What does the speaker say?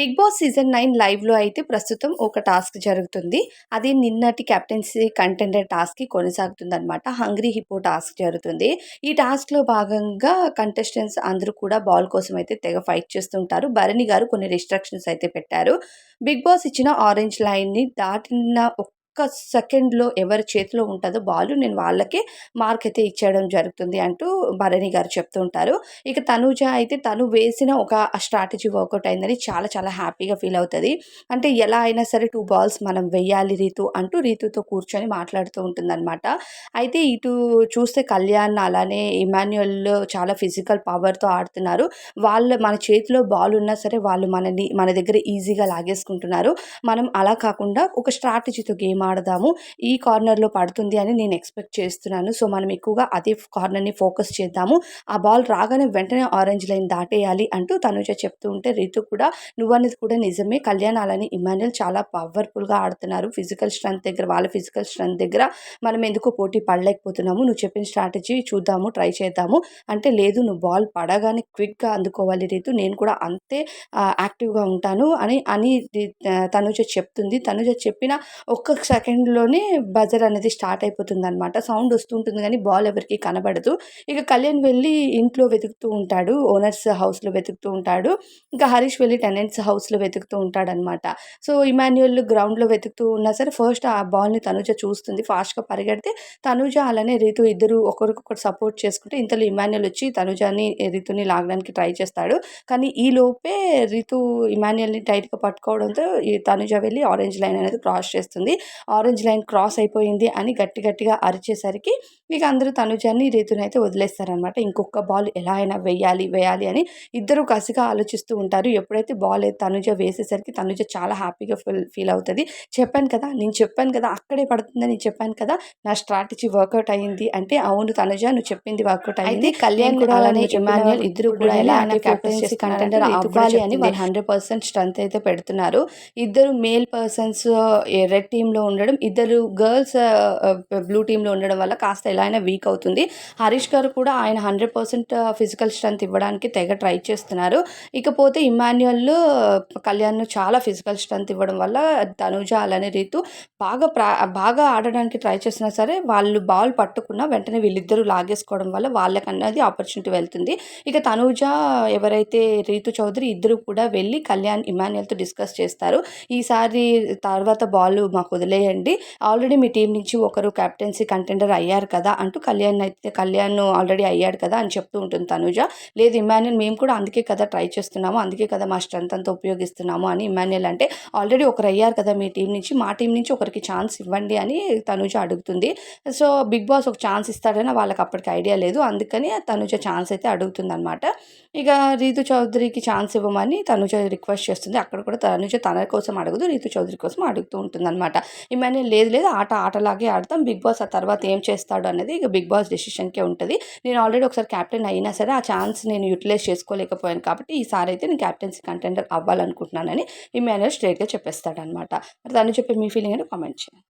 Big boss season nine లైవ్లో అయితే ప్రస్తుతం ఒక టాస్క్ జరుగుతుంది. అది నిన్నటి కెప్టెన్సీ కంటెండర్ టాస్క్కి కొనసాగుతుంది అనమాట హంగ్రీ హిప్పో టాస్క్ జరుగుతుంది. ఈ టాస్క్లో భాగంగా కంటెస్టెంట్స్ అందరూ కూడా బాల్ కోసం అయితే తెగ ఫైట్ చేస్తుంటారు. భరణి గారు కొన్ని రిస్ట్రిక్షన్స్ అయితే పెట్టారు. బిగ్ బాస్ ఇచ్చిన ఆరెంజ్ లైన్ని దాటిన ఒక్క సెకండ్లో ఎవరి చేతిలో ఉంటుందో బాల్ నేను వాళ్ళకే మార్క్ అయితే ఇచ్చేయడం జరుగుతుంది అంటూ భరణి గారు చెప్తూ ఉంటారు. ఇక తనుజ అయితే తను వేసిన ఒక స్ట్రాటజీ వర్కౌట్ అయిందని చాలా చాలా హ్యాపీగా ఫీల్ అవుతుంది. అంటే ఎలా అయినా సరే టూ బాల్స్ మనం వెయ్యాలి రీతు అంటూ రీతుతో కూర్చొని మాట్లాడుతూ ఉంటుందన్నమాట. అయితే ఇటు చూస్తే కళ్యాణ్ అలానే ఇమాన్యుయల్ చాలా ఫిజికల్ పవర్తో ఆడుతున్నారు. వాళ్ళు మన చేతిలో బాల్ ఉన్నా సరే వాళ్ళు మనని మన దగ్గర ఈజీగా లాగేసుకుంటున్నారు. మనం అలా కాకుండా ఒక స్ట్రాటజీతో గేమ్ ఆడదాము ఈ కార్నర్లో పడుతుంది అని నేను ఎక్స్పెక్ట్ చేస్తున్నాను. సో మనం ఎక్కువగా అదే కార్నర్ని ఫోకస్ చేద్దాము. ఆ బాల్ రాగానే వెంటనే ఆరెంజ్ లైన్ దాటేయాలి అంటూ తనుజ చెప్తూ ఉంటే రీతు కూడా నువ్వనేది కూడా నిజమే. కళ్యాణ్ అలాని ఇమాన్యుల్ చాలా పవర్ఫుల్గా ఆడుతున్నారు. ఫిజికల్ స్ట్రెంత్ దగ్గర వాళ్ళ ఫిజికల్ స్ట్రెంత్ దగ్గర మనం ఎందుకు పోటీ పడలేకపోతున్నాము. నువ్వు చెప్పిన స్ట్రాటజీ చూద్దాము ట్రై చేద్దాము. అంటే లేదు నువ్వు బాల్ పడగానే క్విక్గా అందుకోవాలి రీతు. నేను కూడా అంతే యాక్టివ్గా ఉంటాను అని అని తనుజ చెప్తుంది. తనుజ చెప్పిన ఒక్క సెకండ్లోనే బజర్ అనేది స్టార్ట్ అయిపోతుంది అనమాట సౌండ్ వస్తుంటుంది కానీ బాల్ ఎవరికి కనబడదు. ఇక కళ్యాణ్ వెళ్ళి ఇంట్లో వెతుకుతూ ఉంటాడు ఓనర్స్ హౌస్లో వెతుకుతూ ఉంటాడు. ఇంకా హరీష్ వెళ్ళి టెనెంట్స్ హౌస్లో వెతుకుతూ ఉంటాడు అనమాట సో ఇమాన్యుయల్ గ్రౌండ్లో వెతుకుతూ ఉన్నా సరే ఫస్ట్ ఆ బాల్ని తనుజ చూస్తుంది. ఫాస్ట్గా పరిగెడితే తనుజ అలానే రీతు ఇద్దరు ఒకరికొకరు సపోర్ట్ చేసుకుంటే ఇంతలో ఇమాన్యుయల్ వచ్చి తనుజని రీతుని లాగడానికి ట్రై చేస్తాడు. కానీ ఈ లోపే రీతు ఇమాన్యుయల్ని టైట్గా పట్టుకోవడంతో ఈ తనుజ వెళ్ళి ఆరెంజ్ లైన్ అనేది క్రాస్ చేస్తుంది. ఆరెంజ్ లైన్ క్రాస్ అయిపోయింది అని గట్టి గట్టిగా అరిచేసరికి ఇక అందరూ తనుజాన్ని రీతుని అయితే వదిలేస్తారనమాట ఇంకొక బాల్ ఎలా అయినా వేయాలి వేయాలి అని ఇద్దరు కసిగా ఆలోచిస్తూ ఉంటారు. ఎప్పుడైతే బాల్ తనుజ వేసేసరికి తనుజ చాలా హ్యాపీగా ఫీల్ ఫీల్ అవుతుంది. చెప్పాను కదా నేను చెప్పాను కదా అక్కడే పడుతుందని చెప్పాను కదా నా స్ట్రాటజీ వర్కౌట్ అయ్యింది అంటే అవును తనుజ నువ్వు చెప్పింది వర్కౌట్ అయింది. కళ్యాణ్ కూడా అలానే ఇమాన్యుయల్ ఇద్దరు కూడా ఎలా అయినా కెప్టెన్సీ కంటెండర్ అవ్వాలి అని వాళ్ళు హండ్రెడ్ పర్సెంట్ స్ట్రెంత్ అయితే పెడుతున్నారు. ఇద్దరు మేల్ పర్సన్స్ రెడ్ టీంలో ఉండడం ఇద్దరు గర్ల్స్ బ్లూ టీంలో ఉండడం వల్ల కాస్త ఎలా అయినా వీక్ అవుతుంది. హరీష్ గారు కూడా ఆయన హండ్రెడ్ పర్సెంట్ ఫిజికల్ స్ట్రెంత్ ఇవ్వడానికి తెగ ట్రై చేస్తున్నారు. ఇకపోతే ఇమాన్యుయల్ కళ్యాణ్ చాలా ఫిజికల్ స్ట్రెంత్ ఇవ్వడం వల్ల తనుజ అలానే రీతు బాగా ప్రా బాగా ఆడడానికి ట్రై చేసినా సరే వాళ్ళు బాల్ పట్టుకున్న వెంటనే వీళ్ళిద్దరూ లాగేసుకోవడం వల్ల వాళ్ళకన్నది ఆపర్చునిటీ వెళ్తుంది. ఇక తనుజ ఎవరైతే రీతు చౌదరి ఇద్దరు కూడా వెళ్ళి కళ్యాణ్ ఇమాన్యుయల్తో డిస్కస్ చేస్తారు. ఈసారి తర్వాత బాల్ మాకు చేయండి. ఆల్రెడీ మీ టీం నుంచి ఒకరు కెప్టెన్సీ కంటెండర్ అయ్యారు కదా అంటూ కళ్యాణ్ అయితే కళ్యాణ్ ఆల్రెడీ అయ్యాడు కదా అని చెప్తూ ఉంటుంది తనుజ. లేదు ఇమాన్యుల్ మేము కూడా అందుకే కదా ట్రై చేస్తున్నాము అందుకే కదా మా స్ట్రెంత్ అంతా ఉపయోగిస్తున్నాము అని ఇమాన్యుల్ అంటే ఆల్రెడీ ఒకరు అయ్యారు కదా మీ టీం నుంచి మా టీం నుంచి ఒకరికి ఛాన్స్ ఇవ్వండి అని తనుజ అడుగుతుంది. సో బిగ్ బాస్ ఒక ఛాన్స్ ఇస్తాడని వాళ్ళకి అప్పటికి ఐడియా లేదు అందుకని తనుజ ఛాన్స్ అయితే అడుగుతుంది అనమాట ఇక రీతు చౌదరికి ఛాన్స్ ఇవ్వమని తనుజ రిక్వెస్ట్ చేస్తుంది. అక్కడ కూడా తనుజ తన కోసం అడగదు రీతు చౌదరి కోసం అడుగుతూ ఉంటుంది అనమాట లేదు లేదు ఆట ఆటలాగే ఆడతాం. బిగ్ బాస్ ఆ తర్వాత ఏం చేస్తాడు అనేది ఇక బిగ్ బాస్ డెసిషన్కే ఉంటుంది. నేను ఆల్రెడీ ఒకసారి క్యాప్టెన్ అయినా సరే ఆ ఛాన్స్ నేను యూటిలైజ్ చేసుకోలేకపోయాను కాబట్టి ఈసారి అయితే నేను క్యాప్టెన్సీ కంటెండర్ అవ్వాలనుకుంటున్నానని ఈ ఇమాన్యుల్ స్ట్రేట్గా చెప్పేస్తాడనమాట మరి దాన్ని చెప్పే మీ ఫీలింగ్ అని కామెంట్ చేయండి.